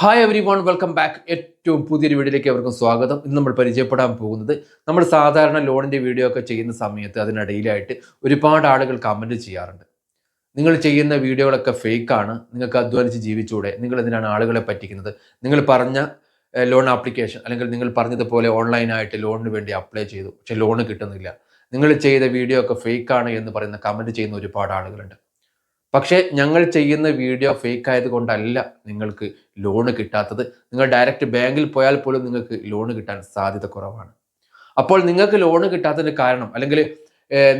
Hi everyone welcome back ഏറ്റവും പുതിയൊരു വീഡിയോയിലേക്ക് അവർക്കും സ്വാഗതം. ഇന്ന് നമ്മൾ പരിചയപ്പെടാൻ പോകുന്നത് നമ്മൾ സാധാരണ ലോണിന്റെ വീഡിയോ ഒക്കെ ചെയ്യുന്ന സമയത്ത് അതിനിടയിലായിട്ട് ഒരുപാട് ആളുകൾ കമന്റ് ചെയ്യാറുണ്ട്. നിങ്ങൾ ചെയ്യുന്ന വീഡിയോകളൊക്കെ ഫേക്കാണ് നിങ്ങൾക്ക് അധ്വാനിച്ച് ജീവിച്ചൂടെ. നിങ്ങൾ എന്തിനാണ് ആളുകളെ പറ്റിക്കുന്നത്? നിങ്ങൾ പറഞ്ഞ ലോൺ ആപ്ലിക്കേഷൻ അല്ലെങ്കിൽ നിങ്ങൾ പറഞ്ഞതുപോലെ ഓൺലൈനായിട്ട് ലോണിന് വേണ്ടി അപ്ലൈ ചെയ്തു. പക്ഷേ ലോണ് കിട്ടുന്നില്ല. നിങ്ങൾ ചെയ്ത വീഡിയോ ഒക്കെ ഫേക്കാണ് എന്ന് പറയുന്ന കമന്റ് ചെയ്യുന്ന ഒരുപാട് ആളുകളുണ്ട്. പക്ഷേ ഞങ്ങൾ ചെയ്യുന്ന വീഡിയോ ഫേക്ക് ആയതുകൊണ്ടല്ല നിങ്ങൾക്ക് ലോണ് കിട്ടാത്തത്. നിങ്ങൾ ഡയറക്റ്റ് ബാങ്കിൽ പോയാൽ പോലും നിങ്ങൾക്ക് ലോണ് കിട്ടാൻ സാധ്യത കുറവാണ്. അപ്പോൾ നിങ്ങൾക്ക് ലോണ് കിട്ടാത്തതിന് കാരണം അല്ലെങ്കിൽ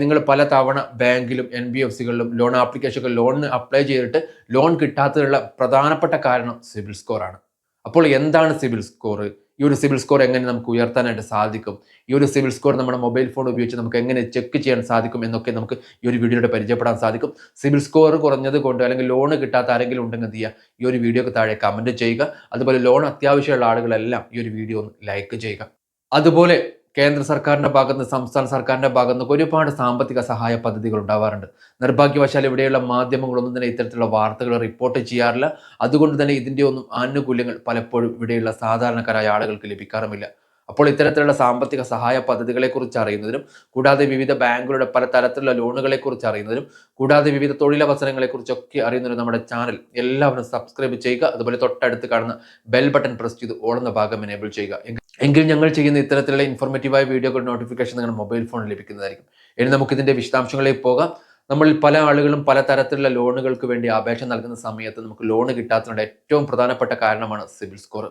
നിങ്ങൾ പല തവണ ബാങ്കിലും എൻ ബി എഫ് സികളിലും ലോൺ ആപ്ലിക്കേഷനുകൾ ലോണിന് അപ്ലൈ ചെയ്തിട്ട് ലോൺ കിട്ടാത്തതിനുള്ള പ്രധാനപ്പെട്ട കാരണം സിബിൽ സ്കോറാണ് അപ്പോൾ എന്താണ് സിബിൽ സ്കോർ? ഈ ഒരു സിബിൽ സ്കോർ എങ്ങനെ നമുക്ക് ഉയർത്താനായിട്ട് സാധിക്കും? ഈ ഒരു സിബിൽ സ്കോർ നമ്മുടെ മൊബൈൽ ഫോൺ ഉപയോഗിച്ച് നമുക്ക് എങ്ങനെ ചെക്ക് ചെയ്യാൻ സാധിക്കും എന്നൊക്കെ നമുക്ക് ഈ ഒരു വീഡിയോയുടെ പരിചയപ്പെടാൻ സാധിക്കും. സിവിൽ സ്കോർ കുറഞ്ഞത് കൊണ്ട് അല്ലെങ്കിൽ ലോൺ കിട്ടാത്ത ആരെങ്കിലും ഉണ്ടെങ്കിൽ എന്ത് ചെയ്യുക? ഈ ഒരു വീഡിയോക്ക് താഴെ കമന്റ് ചെയ്യുക. അതുപോലെ ലോൺ അത്യാവശ്യമുള്ള ആളുകളെല്ലാം ഈ ഒരു വീഡിയോ ഒന്ന് ലൈക്ക് ചെയ്യുക. അതുപോലെ കേന്ദ്ര സർക്കാരിന്റെ ഭാഗത്ത് സംസ്ഥാന സർക്കാരിന്റെ ഭാഗത്ത് ഒരുപാട് സാമ്പത്തിക സഹായ പദ്ധതികൾ ഉണ്ടാവാറുണ്ട്. നിർഭാഗ്യവശാൽ ഇവിടെയുള്ള മാധ്യമങ്ങളൊന്നും തന്നെ ഇത്തരത്തിലുള്ള വാർത്തകൾ റിപ്പോർട്ട് ചെയ്യാറില്ല. അതുകൊണ്ട് തന്നെ ഇതിന്റെ ഒന്നും ആനുകൂല്യങ്ങൾ പലപ്പോഴും ഇവിടെയുള്ള സാധാരണക്കാരായ ആളുകൾക്ക് ലഭിക്കാറുമില്ല. അപ്പോൾ ഇത്തരത്തിലുള്ള സാമ്പത്തിക സഹായ പദ്ധതികളെക്കുറിച്ച് അറിയുന്നതിനും കൂടാതെ വിവിധ ബാങ്കുകളുടെ പല തരത്തിലുള്ള ലോണുകളെ കുറിച്ച് അറിയുന്നതിനും കൂടാതെ വിവിധ തൊഴിലവസരങ്ങളെ കുറിച്ചൊക്കെ അറിയുന്നതിനും നമ്മുടെ ചാനൽ എല്ലാവരും സബ്സ്ക്രൈബ് ചെയ്യുക. അതുപോലെ തൊട്ടടുത്ത് കാണുന്ന ബെൽ ബട്ടൺ പ്രസ് ചെയ്ത് ഓടുന്ന ഭാഗം എനേബിൾ ചെയ്യുക. എങ്കിൽ ഞങ്ങൾ ചെയ്യുന്ന ഇത്തരത്തിലുള്ള ഇൻഫോർമേറ്റീവായ വീഡിയോകളുടെ നോട്ടിഫിക്കേഷൻ നിങ്ങളുടെ മൊബൈൽ ഫോണിൽ ലഭിക്കുന്നതായിരിക്കും. ഇനി നമുക്ക് ഇതിന്റെ വിശദാംശങ്ങളിലേക്ക് പോകാം. നമ്മൾ പല ആളുകളും പല തരത്തിലുള്ള ലോണുകൾക്ക് വേണ്ടി അപേക്ഷ നൽകുന്ന സമയത്ത് നമുക്ക് ലോൺ കിട്ടാത്തതിനുള്ള ഏറ്റവും പ്രധാനപ്പെട്ട കാരണമാണ് സിവിൽ സ്കോർ.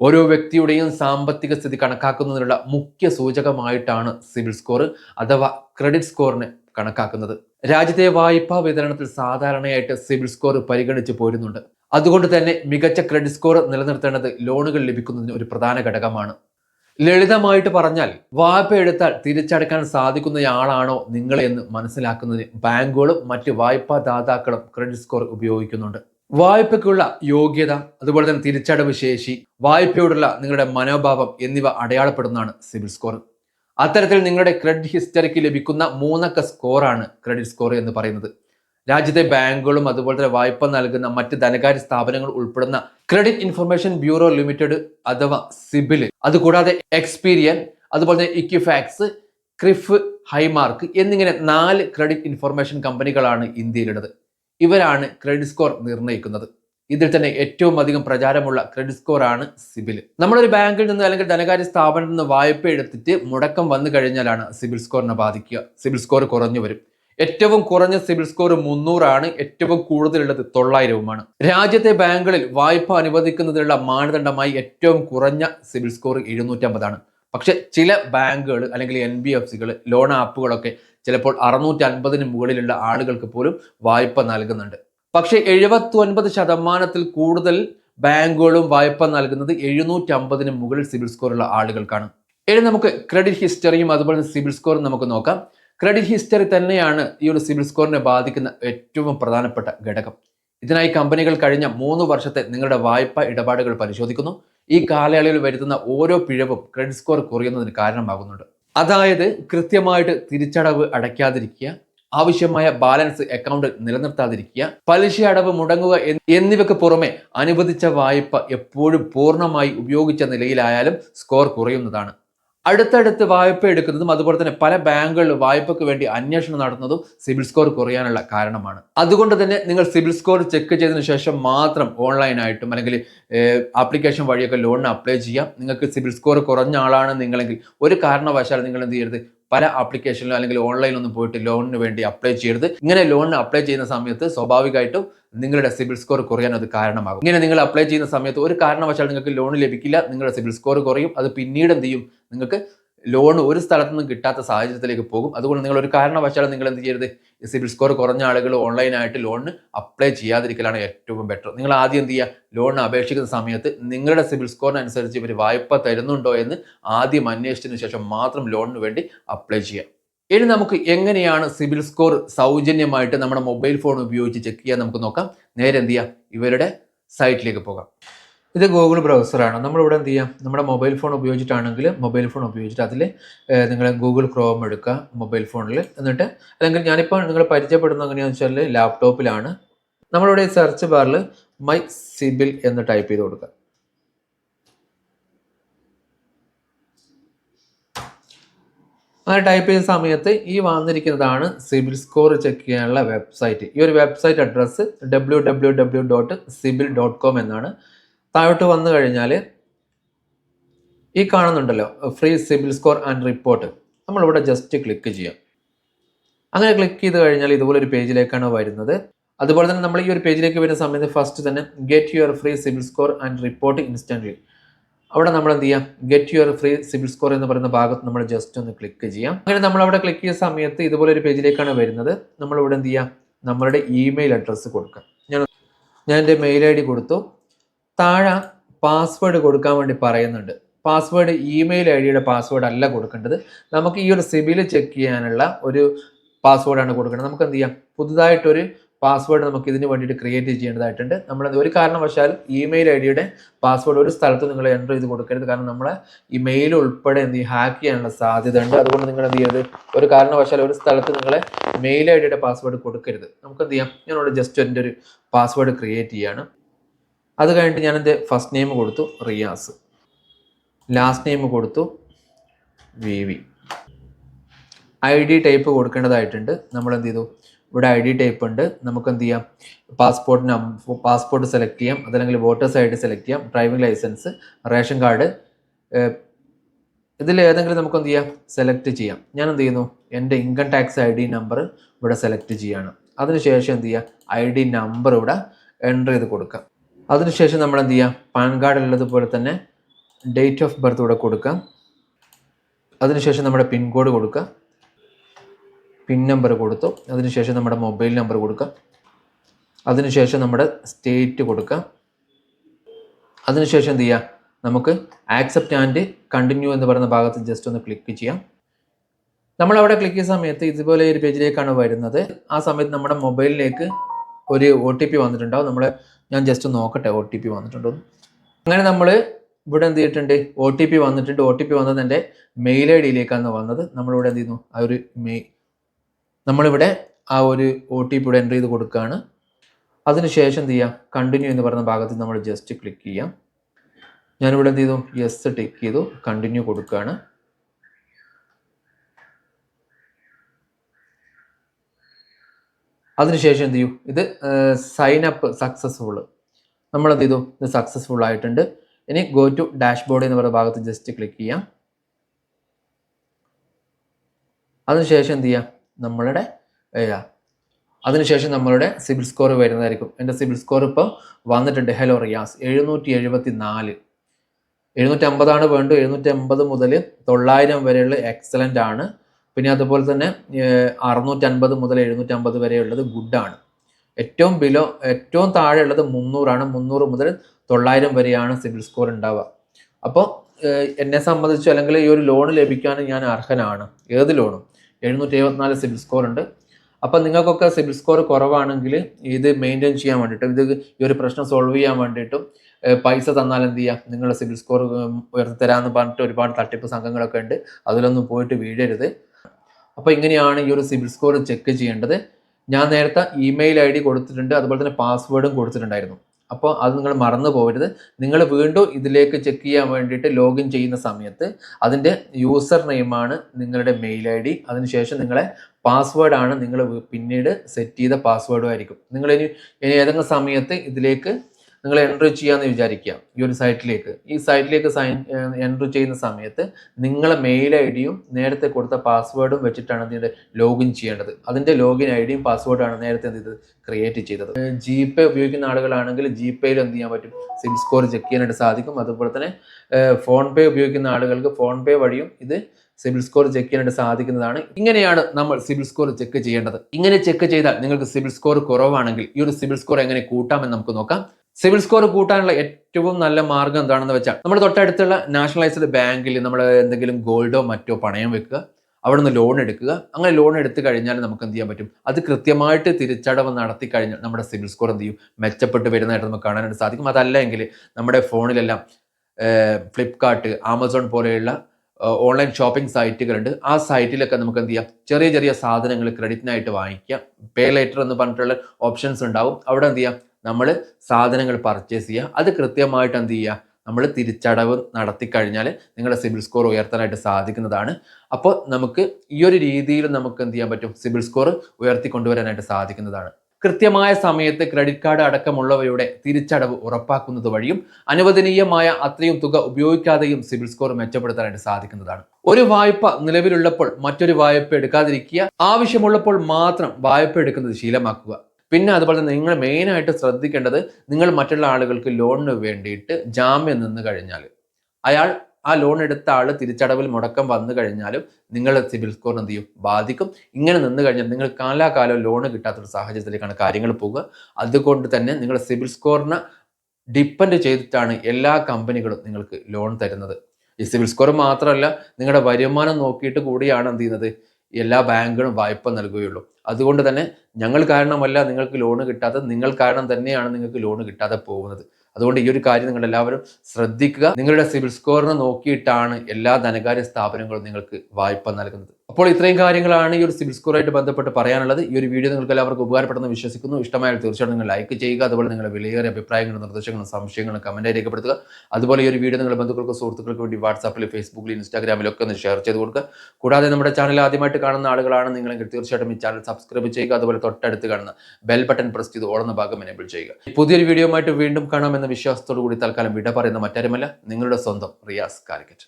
ഓരോ വ്യക്തിയുടെയും സാമ്പത്തിക സ്ഥിതി കണക്കാക്കുന്നതിനുള്ള മുഖ്യ സൂചകമായിട്ടാണ് സിവിൽ സ്കോർ അഥവാ ക്രെഡിറ്റ് സ്കോറിനെ കണക്കാക്കുന്നത്. രാജ്യത്തെ വായ്പാ വിതരണത്തിൽ സാധാരണയായിട്ട് സിവിൽ സ്കോർ പരിഗണിച്ച് പോരുന്നുണ്ട്. അതുകൊണ്ട് തന്നെ മികച്ച ക്രെഡിറ്റ് സ്കോർ നിലനിർത്തേണ്ടത് ലോണുകൾ ലഭിക്കുന്നതിന് ഒരു പ്രധാന ഘടകമാണ്. ലളിതമായിട്ട് പറഞ്ഞാൽ വായ്പ എടുത്താൽ തിരിച്ചടക്കാൻ സാധിക്കുന്നയാളാണോ നിങ്ങൾ എന്ന് മനസ്സിലാക്കുന്നതിന് ബാങ്കുകളും മറ്റ് വായ്പാ ദാതാക്കളും ക്രെഡിറ്റ് സ്കോർ ഉപയോഗിക്കുന്നുണ്ട്. വായ്പയ്ക്കുള്ള യോഗ്യത അതുപോലെ തന്നെ തിരിച്ചടവ് ശേഷി വായ്പയോടുള്ള നിങ്ങളുടെ മനോഭാവം എന്നിവ അടയാളപ്പെടുന്നതാണ് സിവിൽ സ്കോർ. അത്തരത്തിൽ നിങ്ങളുടെ ക്രെഡിറ്റ് ഹിസ്റ്ററിക്ക് ലഭിക്കുന്ന മൂന്നക്ക സ്കോറാണ് ക്രെഡിറ്റ് സ്കോർ എന്ന് പറയുന്നത്. രാജ്യത്തെ ബാങ്കുകളും അതുപോലെ തന്നെ വായ്പ നൽകുന്ന മറ്റ് ധനകാര്യ സ്ഥാപനങ്ങൾ ഉൾപ്പെടുന്ന ക്രെഡിറ്റ് ഇൻഫർമേഷൻ ബ്യൂറോ ലിമിറ്റഡ് അഥവാ സിബിൽ. അതുകൂടാതെ എക്സ്പീരിയൻ അതുപോലെ തന്നെ ഇക്വിഫാക്സ് ക്രിഫ് ഹൈമാർക്ക് എന്നിങ്ങനെ നാല് ക്രെഡിറ്റ് ഇൻഫർമേഷൻ കമ്പനികളാണ് ഇന്ത്യയിലുള്ളത്. ഇവരാണ് ക്രെഡിറ്റ് സ്കോർ നിർണയിക്കുന്നത്. ഇതിൽ തന്നെ ഏറ്റവും അധികം പ്രചാരമുള്ള ക്രെഡിറ്റ് സ്കോർ ആണ് സിബിൽ. നമ്മളൊരു ബാങ്കിൽ നിന്ന് അല്ലെങ്കിൽ ധനകാര്യ സ്ഥാപനത്തിൽ നിന്ന് വായ്പ എടുത്തിട്ട് മുടക്കം വന്നു കഴിഞ്ഞാലാണ് സിബിൽ സ്കോറിനെ ബാധിക്കുക. സിബിൽ സ്കോർ കുറഞ്ഞു വരും. ഏറ്റവും കുറഞ്ഞ സിവിൽ സ്കോർ മുന്നൂറാണ് ഏറ്റവും കൂടുതലുള്ളത് തൊള്ളായിരവുമാണ്. രാജ്യത്തെ ബാങ്കുകളിൽ വായ്പ അനുവദിക്കുന്നതിനുള്ള മാനദണ്ഡമായി ഏറ്റവും കുറഞ്ഞ സിവിൽ സ്കോർ എഴുന്നൂറ്റമ്പതാണ്. പക്ഷെ ചില ബാങ്കുകൾ അല്ലെങ്കിൽ എൻ ബി എഫ് സികൾ ലോൺ ആപ്പുകളൊക്കെ ചിലപ്പോൾ അറുന്നൂറ്റി അൻപതിന് മുകളിലുള്ള ആളുകൾക്ക് പോലും വായ്പ നൽകുന്നുണ്ട്. പക്ഷേ എഴുപത്തി ഒൻപത് ശതമാനത്തിൽ കൂടുതൽ ബാങ്കുകളും വായ്പ നൽകുന്നത് എഴുന്നൂറ്റി അമ്പതിന് മുകളിൽ സിബിൽ സ്കോറുള്ള ആളുകൾക്കാണ്. ഇനി നമുക്ക് ക്രെഡിറ്റ് ഹിസ്റ്ററിയും അതുപോലെ സിബിൽ സ്കോറും നമുക്ക് നോക്കാം. ക്രെഡിറ്റ് ഹിസ്റ്ററി തന്നെയാണ് ഈ ഒരു സിബിൽ സ്കോറിനെ ബാധിക്കുന്ന ഏറ്റവും പ്രധാനപ്പെട്ട ഘടകം. ഇതിനായി കമ്പനികൾ കഴിഞ്ഞ മൂന്ന് വർഷത്തെ നിങ്ങളുടെ വായ്പ ഇടപാടുകൾ പരിശോധിക്കുന്നു. ഈ കാലയളവിൽ വരുത്തുന്ന ഓരോ പിഴവും ക്രെഡിറ്റ് സ്കോർ കുറയുന്നതിന് കാരണമാകുന്നുണ്ട്. അതായത് കൃത്യമായിട്ട് തിരിച്ചടവ് അടയ്ക്കാതിരിക്കുക ആവശ്യമായ ബാലൻസ് അക്കൗണ്ട് നിലനിർത്താതിരിക്കുക പലിശ അടവ് മുടങ്ങുക എന്നിവയ്ക്ക് പുറമെ അനുവദിച്ച വായ്പ എപ്പോഴും പൂർണമായി ഉപയോഗിച്ച നിലയിലായാലും സ്കോർ കുറയുന്നതാണ്. അടുത്തടുത്ത് വായ്പ എടുക്കുന്നതും അതുപോലെ തന്നെ പല ബാങ്കുകളിൽ വായ്പയ്ക്ക് വേണ്ടി അന്വേഷണം നടത്തുന്നതും സിബിൽ സ്കോർ കുറയാനുള്ള കാരണമാണ്. അതുകൊണ്ട് തന്നെ നിങ്ങൾ സിബിൽ സ്കോർ ചെക്ക് ചെയ്തതിനു ശേഷം മാത്രം ഓൺലൈനായിട്ടും അല്ലെങ്കിൽ ആപ്ലിക്കേഷൻ വഴിയൊക്കെ ലോണിന് അപ്ലൈ ചെയ്യാം. നിങ്ങൾക്ക് സിബിൽ സ്കോർ കുറഞ്ഞ ആളാണ് നിങ്ങളെങ്കിൽ ഒരു കാരണവശാലും നിങ്ങൾ എന്ത് ചെയ്യരുത്? പല ആപ്ലിക്കേഷനിലോ അല്ലെങ്കിൽ ഓൺലൈനിലൊന്നും പോയിട്ട് ലോണിന് വേണ്ടി അപ്ലൈ ചെയ്യരുത്. ഇങ്ങനെ ലോണിന് അപ്ലൈ ചെയ്യുന്ന സമയത്ത് സ്വാഭാവികമായിട്ടും നിങ്ങളുടെ സിബിൽ സ്കോർ കുറയാൻ അത് കാരണമാകും. ഇങ്ങനെ നിങ്ങൾ അപ്ലൈ ചെയ്യുന്ന സമയത്ത് ഒരു കാരണവശാൽ നിങ്ങൾക്ക് ലോൺ ലഭിക്കില്ല നിങ്ങളുടെ സിബിൽ സ്കോർ കുറയും. അത് പിന്നീട് എന്ത് ചെയ്യും? നിങ്ങൾക്ക് ലോൺ ഒരു സ്ഥലത്തു നിന്നും കിട്ടാത്ത സാഹചര്യത്തിലേക്ക് പോകും. അതുകൊണ്ട് നിങ്ങൾ ഒരു കാരണവശാലും നിങ്ങൾ എന്ത് ചെയ്യരുത്? സിബിൽ സ്കോർ കുറഞ്ഞ ആളുകൾ ഓൺലൈനായിട്ട് ലോണിന് അപ്ലൈ ചെയ്യാതിരിക്കലാണ് ഏറ്റവും ബെറ്റർ. നിങ്ങൾ ആദ്യം എന്ത് ചെയ്യുക? ലോണിന് അപേക്ഷിക്കുന്ന സമയത്ത് നിങ്ങളുടെ സിബിൽ സ്കോറിനനുസരിച്ച് ഇവർ വായ്പ തരുന്നുണ്ടോ എന്ന് ആദ്യം അന്വേഷിച്ചതിന് ശേഷം മാത്രം ലോണിന് വേണ്ടി അപ്ലൈ ചെയ്യാം ഇനി നമുക്ക് എങ്ങനെയാണ് സിബിൽ സ്കോർ സൗജന്യമായിട്ട് നമ്മുടെ മൊബൈൽ ഫോൺ ഉപയോഗിച്ച് ചെക്ക് ചെയ്യാൻ നമുക്ക് നോക്കാം. നേരെ എന്ത് ചെയ്യാം ഇവരുടെ സൈറ്റിലേക്ക് പോകാം. ഇത് ഗൂഗിൾ ബ്രൗസറാണ് നമ്മളിവിടെ എന്ത് ചെയ്യാം? നമ്മുടെ മൊബൈൽ ഫോൺ ഉപയോഗിച്ചിട്ടാണെങ്കിൽ മൊബൈൽ ഫോൺ ഉപയോഗിച്ചിട്ട് അതിൽ നിങ്ങൾ ഗൂഗിൾ ക്രോം എടുക്കുക മൊബൈൽ ഫോണിൽ എന്നിട്ട് അല്ലെങ്കിൽ ഞാനിപ്പോൾ നിങ്ങൾ പരിചയപ്പെടുന്ന എങ്ങനെയാണെന്ന് വെച്ചാൽ ലാപ്ടോപ്പിലാണ് നമ്മളിവിടെ സെർച്ച് ബാറിൽ മൈ സിബിൽ എന്ന് ടൈപ്പ് ചെയ്ത് കൊടുക്കുക. അങ്ങനെ ടൈപ്പ് ചെയ്ത സമയത്ത് ഈ വന്നിരിക്കുന്നതാണ് സിബിൽ സ്കോർ ചെക്ക് ചെയ്യാനുള്ള വെബ്സൈറ്റ് ഈ ഒരു website address W W W dot CIBIL dot com എന്നാണ് താഴോട്ട് വന്നു കഴിഞ്ഞാൽ ഈ കാണുന്നുണ്ടല്ലോ free CIBIL score and report നമ്മളിവിടെ ജസ്റ്റ് ക്ലിക്ക് ചെയ്യാം. അങ്ങനെ ക്ലിക്ക് ചെയ്ത് കഴിഞ്ഞാൽ ഇതുപോലെ ഒരു പേജിലേക്കാണ് വരുന്നത്. അതുപോലെ തന്നെ നമ്മൾ ഈ ഒരു പേജിലേക്ക് വരുന്ന സമയത്ത് ഫസ്റ്റ് തന്നെ get your free CIBIL score and report instantly അവിടെ നമ്മൾ എന്ത് ചെയ്യാം? Get your free CIBIL score എന്ന് പറയുന്ന ഭാഗത്ത് നമ്മൾ ജസ്റ്റ് ഒന്ന് ക്ലിക്ക് ചെയ്യാം. അങ്ങനെ നമ്മൾ അവിടെ ക്ലിക്ക് ചെയ്യുന്ന സമയത്ത് ഇതുപോലെ ഒരു പേജിലേക്കാണ് വരുന്നത്. നമ്മൾ ഇവിടെ എന്ത് ചെയ്യാം? നമ്മളുടെ ഇമെയിൽ അഡ്രസ്സ് കൊടുക്കാം. ഞാൻ ഞാൻ എന്റെ മെയിൽ ഐ ഡി കൊടുത്തു. താഴെ പാസ്വേഡ് കൊടുക്കാൻ വേണ്ടി പറയുന്നുണ്ട്. പാസ്വേഡ് ഇമെയിൽ ഐ ഡിയുടെ പാസ്വേഡ് അല്ല കൊടുക്കേണ്ടത്. നമുക്ക് ഈ ഒരു സിബിൽ ചെക്ക് ചെയ്യാനുള്ള ഒരു പാസ്വേഡാണ് കൊടുക്കേണ്ടത്. നമുക്ക് എന്ത് ചെയ്യാം? പുതുതായിട്ടൊരു പാസ്വേഡ് നമുക്ക് ഇതിന് വേണ്ടിയിട്ട് ക്രിയേറ്റ് ചെയ്യേണ്ടതായിട്ടുണ്ട്. നമ്മൾ ഒരു കാരണവശാൽ ഇമെയിൽ ഐ ഡിയുടെ പാസ്വേഡ് ഒരു സ്ഥലത്ത് നിങ്ങൾ എന്റർ ചെയ്ത് കൊടുക്കരുത്. കാരണം നമ്മളെ ഈ മെയിൽ ഉൾപ്പെടെ എന്ത് ചെയ്യും? ഹാക്ക് ചെയ്യാനുള്ള സാധ്യത ഉണ്ട് അതുകൊണ്ട് നിങ്ങൾ എന്ത് ചെയ്യരുത്? ഒരു കാരണവശാൽ ഒരു സ്ഥലത്ത് നിങ്ങളെ മെയിൽ ഐ ഡിയുടെ പാസ്വേഡ് കൊടുക്കരുത്. നമുക്ക് എന്ത് ചെയ്യാം? ഞാനിവിടെ ജസ്റ്റ് എന്റെ ഒരു പാസ്വേഡ് ക്രിയേറ്റ് ചെയ്യാണ്. അത് കഴിഞ്ഞിട്ട് ഞാൻ എന്റെ ഫസ്റ്റ് നെയിം കൊടുത്തു റിയാസ്. ലാസ്റ്റ് നെയിം കൊടുത്തു V V I D type കൊടുക്കേണ്ടതായിട്ടുണ്ട്. നമ്മൾ എന്ത് ചെയ്തു? ഇവിടെ ഐ ഡി ടൈപ്പ് ഉണ്ട്. നമുക്ക് എന്ത് ചെയ്യാം? പാസ്പോർട്ട് പാസ്പോർട്ട് സെലക്ട് ചെയ്യാം. അതല്ലെങ്കിൽ വോട്ടേഴ്സ് ഐ ഡി സെലക്ട് ചെയ്യാം. ഡ്രൈവിംഗ് ലൈസൻസ് റേഷൻ കാർഡ് ഇതിൽ ഏതെങ്കിലും നമുക്ക് എന്ത് ചെയ്യാം? സെലക്ട് ചെയ്യാം. ഞാൻ എന്ത് ചെയ്യുന്നു? എന്റെ income tax I D number ഇവിടെ സെലക്ട് ചെയ്യാണ്. അതിനുശേഷം എന്ത് ചെയ്യുക ഐ ഡി നമ്പർ ഇവിടെ എന്റർ ചെയ്ത് കൊടുക്കാം. അതിനുശേഷം നമ്മൾ എന്ത് ചെയ്യുക പാൻ കാർഡ് ഉള്ളതുപോലെ തന്നെ ഡേറ്റ് ഓഫ് ബർത്ത് ഇവിടെ കൊടുക്കാം. അതിനുശേഷം നമ്മുടെ പിൻകോഡ് കൊടുക്കുക പിൻ നമ്പർ കൊടുത്തു. അതിനുശേഷം നമ്മുടെ മൊബൈൽ നമ്പർ കൊടുക്കുക അതിനുശേഷം നമ്മുടെ സ്റ്റേറ്റ് കൊടുക്കുക അതിനുശേഷം എന്ത് ചെയ്യുക നമുക്ക് ആക്സെപ്റ്റ് ആൻഡ് കണ്ടിന്യൂ എന്ന് പറയുന്ന ഭാഗത്ത് ജസ്റ്റ് ഒന്ന് ക്ലിക്ക് ചെയ്യാം. നമ്മൾ അവിടെ ക്ലിക്ക് ചെയ്യുന്ന സമയത്ത് ഇതുപോലെ ഒരു പേജിലേക്കാണ് വരുന്നത്. ആ സമയത്ത് നമ്മുടെ മൊബൈലിലേക്ക് ഒരു ഒ ടി പി വന്നിട്ടുണ്ടാവും. നമ്മൾ ഞാൻ ജസ്റ്റ് നോക്കട്ടെ ഒ ടി പി വന്നിട്ടുണ്ടോ അങ്ങനെ നമ്മൾ ഇവിടെ എന്ത് ചെയ്തിട്ടുണ്ട്? ഒ ടി പി വന്നിട്ടുണ്ട്. ഒ ടി പി വന്നത് എന്റെ മെയിൽ ഐ ഡിയിലേക്കാണ് വന്നത്. നമ്മളിവിടെ എന്ത് ചെയ്യുന്നു? ആ ഒരു മെയ് നമ്മളിവിടെ ആ ഒരു ഒ ടി പി ഇവിടെ എന്റർ ചെയ്ത് കൊടുക്കുകയാണ്. അതിനുശേഷം എന്ത് ചെയ്യാം? കണ്ടിന്യൂ എന്ന് പറയുന്ന ഭാഗത്ത് നമ്മൾ ജസ്റ്റ് ക്ലിക്ക് ചെയ്യാം. ഞാനിവിടെ എന്ത് ചെയ്തു? യെസ് ടിക്ക് ചെയ്തു. കണ്ടിന്യൂ കൊടുക്കുകയാണ്. അതിനുശേഷം എന്ത് ചെയ്യൂ? ഇത് സൈൻ അപ്പ് സക്സസ്ഫുൾ നമ്മൾ എന്ത് ചെയ്തു? ഇത് സക്സസ്ഫുൾ ആയിട്ടുണ്ട്. ഇനി ഗോ ടു ഡാഷ്ബോർഡ് എന്ന് പറയുന്ന ഭാഗത്ത് ജസ്റ്റ് ക്ലിക്ക് ചെയ്യാം. അതിനുശേഷം എന്ത് ചെയ്യാം? നമ്മളുടെ അതിനുശേഷം നമ്മളുടെ സിബിൽ സ്കോർ വരുന്നതായിരിക്കും. എന്റെ സിബിൽ സ്കോർ ഇപ്പോൾ വന്നിട്ടുണ്ട്. ഹലോ റിയാസ്. എഴുന്നൂറ്റി എഴുപത്തി നാല് എഴുന്നൂറ്റി അമ്പതാണ് വേണ്ടത്. എഴുന്നൂറ്റി അമ്പത് മുതൽ തൊള്ളായിരം വരെയുള്ള എക്സലന്റ് ആണ്. പിന്നെ അതുപോലെ തന്നെ അറുന്നൂറ്റി അൻപത് മുതൽ എഴുന്നൂറ്റി അമ്പത് വരെയുള്ളത് ഗുഡാണ് ഏറ്റവും ബിലോ ഏറ്റവും താഴെ ഉള്ളത് മുന്നൂറാണ്. മുന്നൂറ് മുതൽ തൊള്ളായിരം വരെയാണ് സിബിൽ സ്കോർ ഉണ്ടാവുക. അപ്പോൾ എന്നെ സംബന്ധിച്ച് അല്ലെങ്കിൽ ഈ ഒരു ലോൺ ലഭിക്കാൻ ഞാൻ അർഹനാണ്. ഏത് ലോണും എഴുന്നൂറ്റി എഴുപത്തിനാല് സിബിൽ സ്കോർ ഉണ്ട്. അപ്പം നിങ്ങൾക്കൊക്കെ സിബിൽ സ്കോർ കുറവാണെങ്കിൽ ഇത് മെയിന്റെയിൻ ചെയ്യാൻ വേണ്ടിയിട്ടും ഇത് ഈ ഒരു പ്രശ്നം സോൾവ് ചെയ്യാൻ വേണ്ടിയിട്ടും പൈസ തന്നാൽ എന്ത് ചെയ്യാം? നിങ്ങളുടെ സിബിൽ സ്കോർ ഉയർത്തി തരാമെന്ന് പറഞ്ഞിട്ട് ഒരുപാട് തട്ടിപ്പ് സംഘങ്ങളൊക്കെ ഉണ്ട്. അതിലൊന്നും പോയിട്ട് വീഴരുത്. അപ്പോൾ ഇങ്ങനെയാണ് ഈ ഒരു സിബിൽ സ്കോർ ചെക്ക് ചെയ്യേണ്ടത്. ഞാൻ നേരത്തെ ഇമെയിൽ ഐ ഡി കൊടുത്തിട്ടുണ്ട് അതുപോലെ തന്നെ പാസ്വേഡും കൊടുത്തിട്ടുണ്ടായിരുന്നു. അപ്പോൾ അത് നിങ്ങൾ മറന്നു പോകരുത്. നിങ്ങൾ വീണ്ടും ഇതിലേക്ക് ചെക്ക് ചെയ്യാൻ വേണ്ടിയിട്ട് ലോഗിൻ ചെയ്യുന്ന സമയത്ത് അതിന്റെ യൂസർ നെയിമാണ് നിങ്ങളുടെ മെയിൽ ഐ ഡി അതിനുശേഷം നിങ്ങളെ പാസ്വേഡാണ് നിങ്ങൾ പിന്നീട് സെറ്റ് ചെയ്ത പാസ്വേഡും ആയിരിക്കും. നിങ്ങൾ ഇനി ഏതെങ്കിലും സമയത്ത് ഇതിലേക്ക് നിങ്ങൾ എൻട്രി ചെയ്യാന്ന് വിചാരിക്കുക. ഈ ഒരു സൈറ്റിലേക്ക് ഈ സൈറ്റിലേക്ക് സൈൻ എൻട്രി ചെയ്യുന്ന സമയത്ത് നിങ്ങളെ മെയിൽ ഐ ഡിയും നേരത്തെ കൊടുത്ത പാസ്വേഡും വെച്ചിട്ടാണ് ഇതിന്റെ ലോഗിൻ ചെയ്യേണ്ടത്. അതിന്റെ ലോഗിൻ ഐ ഡിയും പാസ്വേഡാണ് നേരത്തെ എന്ത് ചെയ്തത്? ക്രിയേറ്റ് ചെയ്തത്. ജി പേ ഉപയോഗിക്കുന്ന ആളുകളാണെങ്കിൽ ജി പേയിൽ എന്ത് ചെയ്യാൻ പറ്റും? സിം സ്കോർ ചെക്ക് ചെയ്യാനായിട്ട് സാധിക്കും. അതുപോലെ തന്നെ ഫോൺ പേ ഉപയോഗിക്കുന്ന ആളുകൾക്ക് ഫോൺ പേ വഴിയും ഇത് സിബിൽ സ്കോർ ചെക്ക് ചെയ്യാനായിട്ട് സാധിക്കുന്നതാണ്. ഇങ്ങനെയാണ് നമ്മൾ സിബിൽ സ്കോർ ചെക്ക് ചെയ്യേണ്ടത്. ഇങ്ങനെ ചെക്ക് ചെയ്താൽ നിങ്ങൾക്ക് സിബിൽ സ്കോർ കുറവാണെങ്കിൽ ഈ ഒരു സിബിൽ സ്കോർ എങ്ങനെ കൂട്ടാമെന്ന് നമുക്ക് നോക്കാം. സിവിൽ സ്കോർ കൂട്ടാനുള്ള ഏറ്റവും നല്ല മാർഗം എന്താണെന്ന് വെച്ചാൽ നമ്മുടെ തൊട്ടടുത്തുള്ള നാഷണലൈസ്ഡ് ബാങ്കിൽ നമ്മൾ എന്തെങ്കിലും ഗോൾഡോ മറ്റോ പണയം വെക്കുക അവിടെ നിന്ന് ലോൺ എടുക്കുക. അങ്ങനെ ലോൺ എടുത്തു കഴിഞ്ഞാൽ നമുക്ക് എന്ത് ചെയ്യാൻ പറ്റും? അത് കൃത്യമായിട്ട് തിരിച്ചടവ് നടത്തി കഴിഞ്ഞാൽ നമ്മുടെ സിവിൽ സ്കോർ എന്ത് ചെയ്യും? മെച്ചപ്പെട്ട് വരുന്നതായിട്ട് നമുക്ക് കാണാനായിട്ട് സാധിക്കും. അതല്ലെങ്കിൽ നമ്മുടെ ഫോണിലെല്ലാം ഫ്ലിപ്കാർട്ട് ആമസോൺ പോലെയുള്ള ഓൺലൈൻ ഷോപ്പിംഗ് സൈറ്റുകളുണ്ട്. ആ സൈറ്റിലൊക്കെ നമുക്ക് എന്ത് ചെയ്യാം? ചെറിയ ചെറിയ സാധനങ്ങൾ ക്രെഡിറ്റിനായിട്ട് വാങ്ങിക്കാം. പേ ലേറ്റർ എന്ന് പറഞ്ഞിട്ടുള്ള ഓപ്ഷൻസ് ഉണ്ടാവും. അവിടെ എന്ത് ചെയ്യാം? നമ്മൾ സാധനങ്ങൾ പർച്ചേസ് ചെയ്യുക അത് കൃത്യമായിട്ട് എന്ത് ചെയ്യുക നമ്മൾ തിരിച്ചടവ് നടത്തി കഴിഞ്ഞാൽ നിങ്ങളുടെ സിബിൽ സ്കോർ ഉയർത്താനായിട്ട് സാധിക്കുന്നതാണ്. അപ്പോൾ നമുക്ക് ഈ ഒരു രീതിയിൽ നമുക്ക് എന്ത് ചെയ്യാൻ പറ്റും? സിബിൽ സ്കോർ ഉയർത്തി കൊണ്ടുവരാനായിട്ട് സാധിക്കുന്നതാണ്. കൃത്യമായ സമയത്ത് ക്രെഡിറ്റ് കാർഡ് അടക്കമുള്ളവയുടെ തിരിച്ചടവ് ഉറപ്പാക്കുന്നത് വഴിയും അനുവദനീയമായ അത്രയും തുക ഉപയോഗിക്കാതെയും സിബിൽ സ്കോർ മെച്ചപ്പെടുത്താനായിട്ട് സാധിക്കുന്നതാണ്. ഒരു വായ്പ നിലവിലുള്ളപ്പോൾ മറ്റൊരു വായ്പ എടുക്കാതിരിക്കുക. ആവശ്യമുള്ളപ്പോൾ മാത്രം വായ്പ എടുക്കുന്നത് ശീലമാക്കുക. പിന്നെ അതുപോലെ തന്നെ നിങ്ങൾ മെയിനായിട്ട് ശ്രദ്ധിക്കേണ്ടത് നിങ്ങൾ മറ്റുള്ള ആളുകൾക്ക് ലോണിന് വേണ്ടിയിട്ട് ജാമ്യം നിന്ന് കഴിഞ്ഞാൽ. അയാൾ ആ ലോൺ എടുത്ത ആൾ തിരിച്ചടവിൽ മുടക്കം വന്നു കഴിഞ്ഞാലും നിങ്ങളുടെ സിബിൽ സ്കോർ എന്ത് ചെയ്യും? ബാധിക്കും. ഇങ്ങനെ നിന്ന് കഴിഞ്ഞാൽ നിങ്ങൾ കാലാകാലം ലോൺ കിട്ടാത്തൊരു സാഹചര്യത്തിലേക്കാണ് കാര്യങ്ങൾ പോകുക. അതുകൊണ്ട് തന്നെ നിങ്ങളുടെ സിബിൽ സ്കോറിനെ ഡിപ്പെൻഡ് ചെയ്തിട്ടാണ് എല്ലാ കമ്പനികളും നിങ്ങൾക്ക് ലോൺ തരുന്നത്. ഈ സിവിൽ സ്കോർ മാത്രമല്ല നിങ്ങളുടെ വരുമാനം നോക്കിയിട്ട് കൂടിയാണ് എന്ത് ചെയ്യുന്നത്? എല്ലാ ബാങ്കുകളും വായ്പ നൽകുകയുള്ളൂ. അതുകൊണ്ട് തന്നെ ഞങ്ങൾ കാരണമല്ല നിങ്ങൾക്ക് ലോണ് കിട്ടാത്തത് നിങ്ങൾ കാരണം തന്നെയാണ് നിങ്ങൾക്ക് ലോണ് കിട്ടാതെ പോകുന്നത്. അതുകൊണ്ട് ഈ ഒരു കാര്യം നിങ്ങൾ എല്ലാവരും ശ്രദ്ധിക്കുക. നിങ്ങളുടെ സിവിൽ സ്കോറിനെ നോക്കിയിട്ടാണ് എല്ലാ ധനകാര്യ സ്ഥാപനങ്ങളും നിങ്ങൾക്ക് വായ്പ നൽകുന്നത്. അപ്പോൾ ഇത്രയും കാര്യങ്ങളാണ് ഈ ഒരു സിബിൽ സ്കോറുമായിട്ട് ബന്ധപ്പെട്ട് പറയാനുള്ളത്. ഈ ഒരു വീഡിയോ നിങ്ങൾക്ക് എല്ലാവർക്കും ഉപകാരപ്പെടുന്ന വിശ്വസിക്കുന്നു. ഇഷ്ടമായാൽ തീർച്ചയായിട്ടും നിങ്ങൾ ലൈക്ക് ചെയ്യുക അതുപോലെ നിങ്ങളുടെ വിലയേറിയ അഭിപ്രായങ്ങളും നിർദ്ദേശങ്ങളും സംശയങ്ങളും കമന്റായി രേഖപ്പെടുത്തുക. അതുപോലെ ഈ ഒരു വീഡിയോ നിങ്ങൾ ബന്ധുക്കൾക്കും സുഹൃത്തുക്കൾക്കും വേണ്ടി വാട്സാപ്പിൽ ഫേസ്ബുക്കിൽ ഇൻസ്റ്റാഗ്രാമിലൊക്കെ ഒന്ന് ഷെയർ ചെയ്ത് കൊടുക്കുക. കൂടാതെ നമ്മുടെ ചാനൽ ആദ്യമായിട്ട് കാണുന്ന ആളുകളാണ് നിങ്ങളെങ്കിൽ തീർച്ചയായിട്ടും ഈ ചാനൽ സബ്സ്ക്രൈബ് ചെയ്യുക അതുപോലെ തൊട്ടടുത്ത് കാണുന്ന ബെൽ ബട്ടൺ പ്രസ് ചെയ്ത് ഓടുന്ന ഭാഗം എനേബിൾ ചെയ്യുക. പുതിയൊരു വീഡിയോ ആയിട്ട് വീണ്ടും കാണാമെന്ന വിശ്വാസത്തോടു കൂടി തൽക്കാലം വിട പറയുന്ന മറ്റാരുമല്ല നിങ്ങളുടെ സ്വന്തം റിയാസ് കാലിക്കറ്റ്.